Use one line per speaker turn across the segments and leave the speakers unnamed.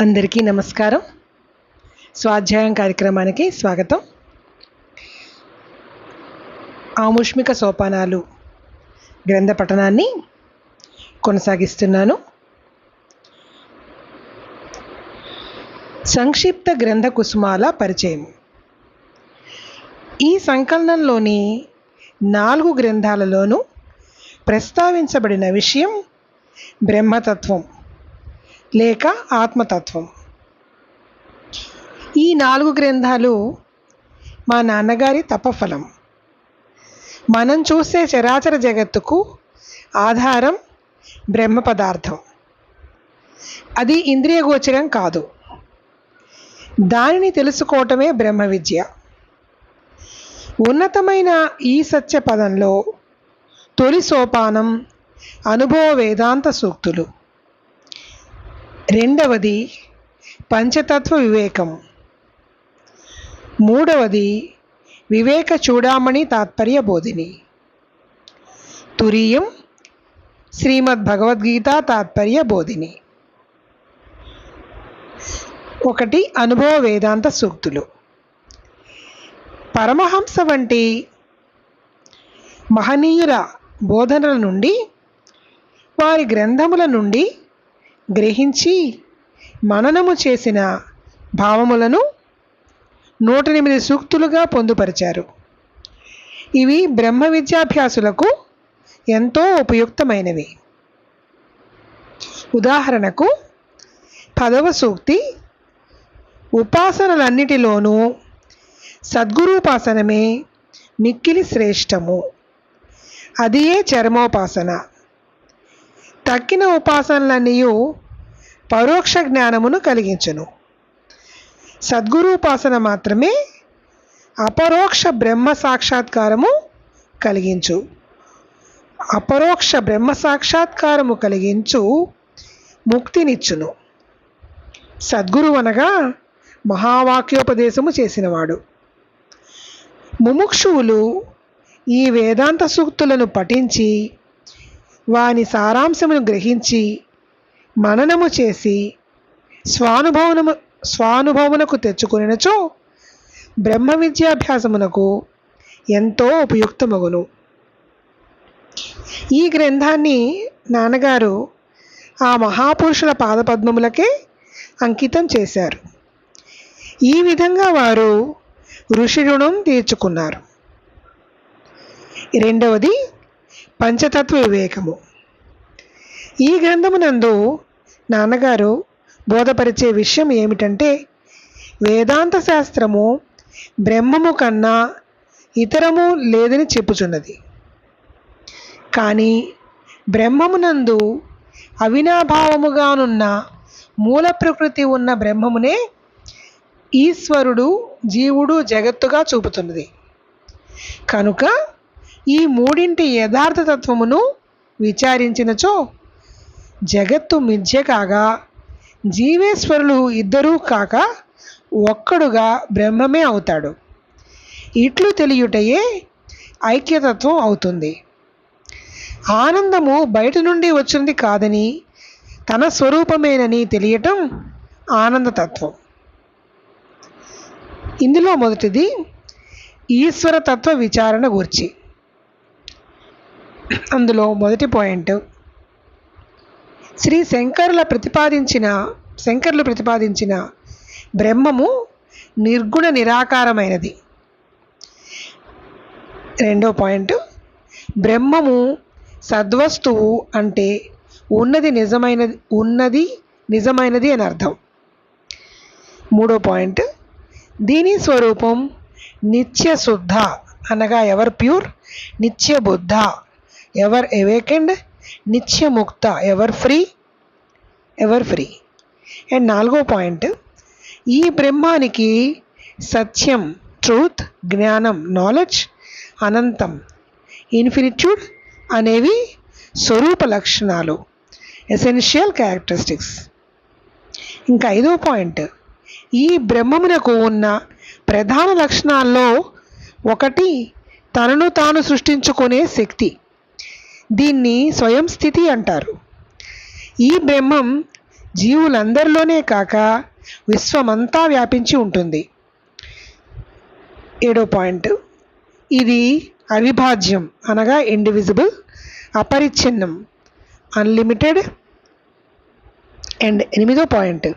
అందరికీ నమస్కారం. స్వాధ్యాయం కార్యక్రమానికి స్వాగతం. ఆముష్మిక సోపానాలు గ్రంథ పఠనాన్ని కొనసాగిస్తున్నాను. సంక్షిప్త గ్రంథ కుసుమాల పరిచయం. ఈ సంకలనంలోని నాలుగు గ్రంథాలలోనూ ప్రస్తావించబడిన విషయం బ్రహ్మతత్వం. లేక ఆత్మతత్వం. ఈ నాలుగు గ్రంథాలు మా నాన్నగారి తపఫలం. మనం చూసే చరాచర జగత్తుకు ఆధారం బ్రహ్మ పదార్థం. అది ఇంద్రియగోచరం కాదు. దానిని తెలుసుకోవటమే బ్రహ్మ విద్య. ఉన్నతమైన ఈ సత్య పదంలో తొలి సోపానం అనుభవ వేదాంత సూక్తులు. రెండవది పంచతత్వ వివేకం. మూడవది వివేక చూడామణి తాత్పర్య బోధిని. తురీయం శ్రీమద్ భగవద్గీత తాత్పర్య బోధిని. ఒకటి అనుభవ వేదాంత సూక్తులు. పరమహంస వంటి మహనీయుల బోధనల నుండి వారి గ్రంథముల నుండి గ్రహించి మననము చేసిన భావములను నూట ఎనిమిది సూక్తులుగా పొందుపరిచారు. ఇవి బ్రహ్మ విద్యాభ్యాసులకు ఎంతో ఉపయుక్తమైనవి. ఉదాహరణకు పదవ సూక్తి ఉపాసనలన్నిటిలోనూ సద్గురూపాసనమే మిక్కిలి శ్రేష్టము. అదియే చర్మోపాసన. తక్కిన ఉపాసనలన్నీ పరోక్ష జ్ఞానమును కలిగించును. సద్గురూపాసన మాత్రమే అపరోక్ష బ్రహ్మ సాక్షాత్కారము కలిగించు. అపరోక్ష బ్రహ్మ సాక్షాత్కారము కలిగించు ముక్తినిచ్చును. సద్గురు అనగా మహావాక్యోపదేశము చేసినవాడు. ముముక్షువులు ఈ వేదాంత సూక్తులను పఠించి వాని సారాంశమును గ్రహించి మననము చేసి స్వానుభవనము స్వానుభవమునకు తెచ్చుకునినచో బ్రహ్మ విద్యాభ్యాసమునకు ఎంతో ఉపయుక్తమగును. ఈ గ్రంథాన్ని నాన్నగారు ఆ మహాపురుషుల పాదపద్మములకే అంకితం చేశారు. ఈ విధంగా వారు ఋషి రుణం తీర్చుకున్నారు. రెండవది పంచతత్వ వివేకము. ఈ గ్రంథమునందు నాన్నగారు బోధపరిచే విషయం ఏమిటంటే వేదాంత శాస్త్రము బ్రహ్మము కన్నా ఇతరము లేదని చెప్పుచున్నది. కానీ బ్రహ్మమునందు అవినాభావముగానున్న మూల ప్రకృతి ఉన్న బ్రహ్మమునే ఈశ్వరుడు జీవుడు జగత్తుగా చూపుతున్నది. కనుక ఈ మూడింటి యథార్థ తత్వమును విచారించినచో జగత్తు మిథ్య కాగా జీవేశ్వరులు ఇద్దరూ కాక ఒక్కడుగా బ్రహ్మమే అవుతాడు. ఇట్లు తెలియుటయే ఐక్యతత్వం అవుతుంది. ఆనందము బయట నుండి వచ్చింది కాదని తన స్వరూపమేనని తెలియటం ఆనందతత్వం. ఇందులో మొదటిది ఈశ్వరతత్వ విచారణ గురించి. అందులో మొదటి పాయింట్ శ్రీ శంకరుల ప్రతిపాదించిన శంకరులు ప్రతిపాదించిన బ్రహ్మము నిర్గుణ నిరాకారమైనది. రెండో పాయింట్ బ్రహ్మము సద్వస్తువు అంటే ఉన్నది నిజమైనది ఉన్నది నిజమైనది అని అర్థం. మూడో పాయింట్ దీని స్వరూపం నిత్య శుద్ధ అనగా ఎవర్? ప్యూర్ నిత్య బుద్ధ ever awakened? నిత్యముక్త ever free? Ever free. And నాలుగో పాయింట్ ఈ బ్రహ్మానికి సత్యం ట్రూత్ జ్ఞానం నాలెడ్జ్ అనంతం ఇన్ఫినిట్యూడ్ అనేవి స్వరూప లక్షణాలు ఎసెన్షియల్ క్యారెక్టరిస్టిక్స్. ఇంకా ఐదో పాయింట్ ఈ బ్రహ్మమునకు ఉన్న ప్రధాన లక్షణాల్లో ఒకటి తనను తాను సృష్టించుకునే శక్తి. దీన్ని స్వయం స్థితి అంటారు. ఈ బ్రహ్మం జీవులందరిలోనే కాక విశ్వమంతా వ్యాపించి ఉంటుంది. ఏడో పాయింట్. ఇది అవిభాజ్యం అనగా ఇండివిజిబుల్ అపరిచ్ఛిన్నం అన్లిమిటెడ్ అండ్ ఎనిమిదో పాయింట్.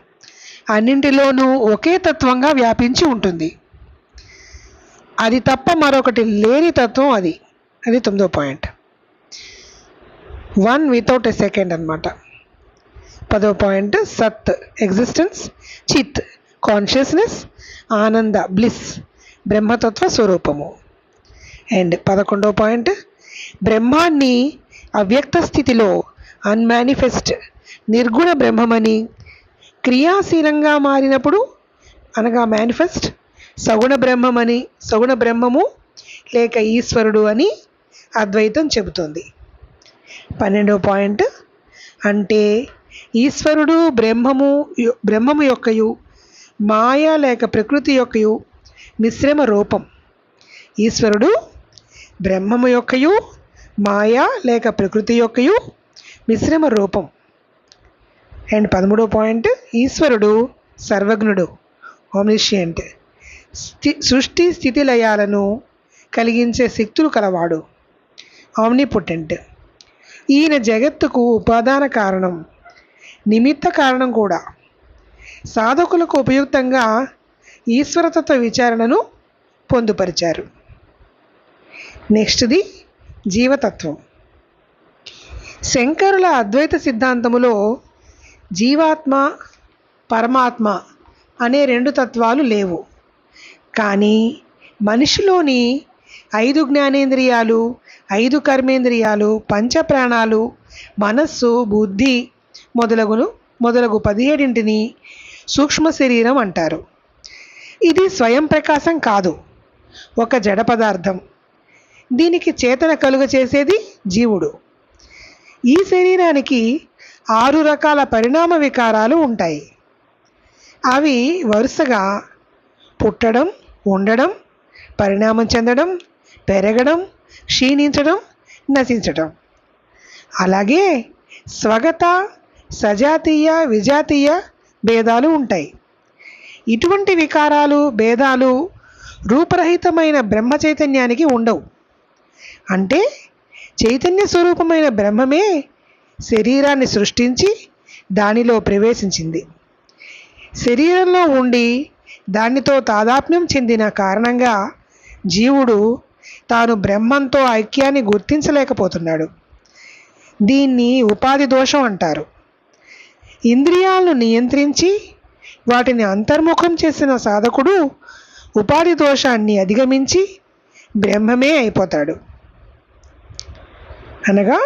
అన్నింటిలోనూ ఒకే తత్వంగా వ్యాపించి ఉంటుంది. అది తప్ప మరొకటి లేని తత్వం అది. అది తొమ్మిదో point. One without a second అనమాట పదో పాయింట్ సత్ ఎగ్జిస్టెన్స్ చిత్ కాన్షియస్నెస్ ఆనంద బ్లిస్ బ్రహ్మతత్వ స్వరూపము. అండ్ పదకొండో పాయింట్ బ్రహ్మాన్ని అవ్యక్త స్థితిలో అన్మానిఫెస్ట్ నిర్గుణ బ్రహ్మమని క్రియాశీలంగా మారినప్పుడు అనగా మేనిఫెస్ట్ సగుణ బ్రహ్మమని సగుణ బ్రహ్మము లేక ఈశ్వరుడు అని అద్వైతం చెబుతుంది. పన్నెండవ పాయింట్. అంటే ఈశ్వరుడు బ్రహ్మము బ్రహ్మము యొక్కయు మాయ లేక ప్రకృతి యొక్కయు మిశ్రమ రూపం. ఈశ్వరుడు బ్రహ్మము యొక్కయు మాయ లేక ప్రకృతి యొక్కయు మిశ్రమ రూపం. అండ్ పదమూడో పాయింట్ ఈశ్వరుడు సర్వజ్ఞుడు ఓమ్నిషియంట్ స్థి సృష్టి స్థితి లయాలను కలిగించే శక్తులు కలవాడు ఆమ్నిపుటెంట్ ఈయన జగత్తుకు ఉపాదాన కారణం నిమిత్త కారణం కూడా. సాధకులకు ఉపయుక్తంగా ఈశ్వరతత్వ విచారణను పొందుపరిచారు. నెక్స్ట్ది జీవతత్వం. శంకరుల అద్వైత సిద్ధాంతములో జీవాత్మ పరమాత్మ అనే రెండు తత్వాలు లేవు. కానీ మనిషిలోని ఐదు జ్ఞానేంద్రియాలు ఐదు కర్మేంద్రియాలు పంచప్రాణాలు మనస్సు బుద్ధి మొదలగును మొదలగు పదిహేడింటిని సూక్ష్మ శరీరం అంటారు. ఇది స్వయం ప్రకాశం కాదు ఒక జడ పదార్థం. దీనికి చేతన కలుగ చేసేది జీవుడు. ఈ శరీరానికి ఆరు రకాల పరిణామ వికారాలు ఉంటాయి. అవి వరుసగా పుట్టడం ఉండడం పరిణామం చెందడం పెరగడం క్షీణించడం నశించడం. అలాగే స్వగత సజాతీయ విజాతీయ భేదాలు ఉంటాయి. ఇటువంటి వికారాలు భేదాలు రూపరహితమైన బ్రహ్మ చైతన్యానికి ఉండవు. అంటే చైతన్య స్వరూపమైన బ్రహ్మమే శరీరాన్ని సృష్టించి దానిలో ప్రవేశించింది. శరీరంలో ఉండి దానితో తాదాత్మ్యం చెందిన కారణంగా జీవుడు తాను బ్రహ్మంతో ఐక్యాన్ని గుర్తించలేకపోతున్నాడు. దీన్ని ఉపాధి దోషం అంటారు. ఇంద్రియాలను నియంత్రించి వాటిని అంతర్ముఖం చేసిన సాధకుడు ఉపాధి దోషాన్ని అధిగమించి బ్రహ్మమే అయిపోతాడు. అనగా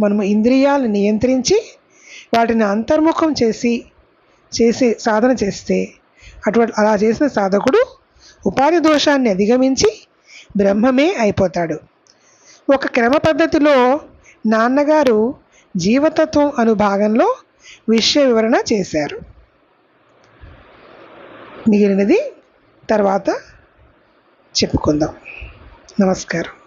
మనము ఇంద్రియాలను నియంత్రించి వాటిని అంతర్ముఖం చేసి చేసి సాధన చేస్తే అటువంటి అలా చేసిన సాధకుడు ఉపాధి దోషాన్ని అధిగమించి బ్రహ్మమే అయిపోతాడు. ఒక క్రమ పద్ధతిలో నాన్నగారు జీవతత్వం అను భాగంలో విషయ వివరణ చేశారు. మిగిలినది తర్వాత చెప్పుకుందాం. నమస్కారం.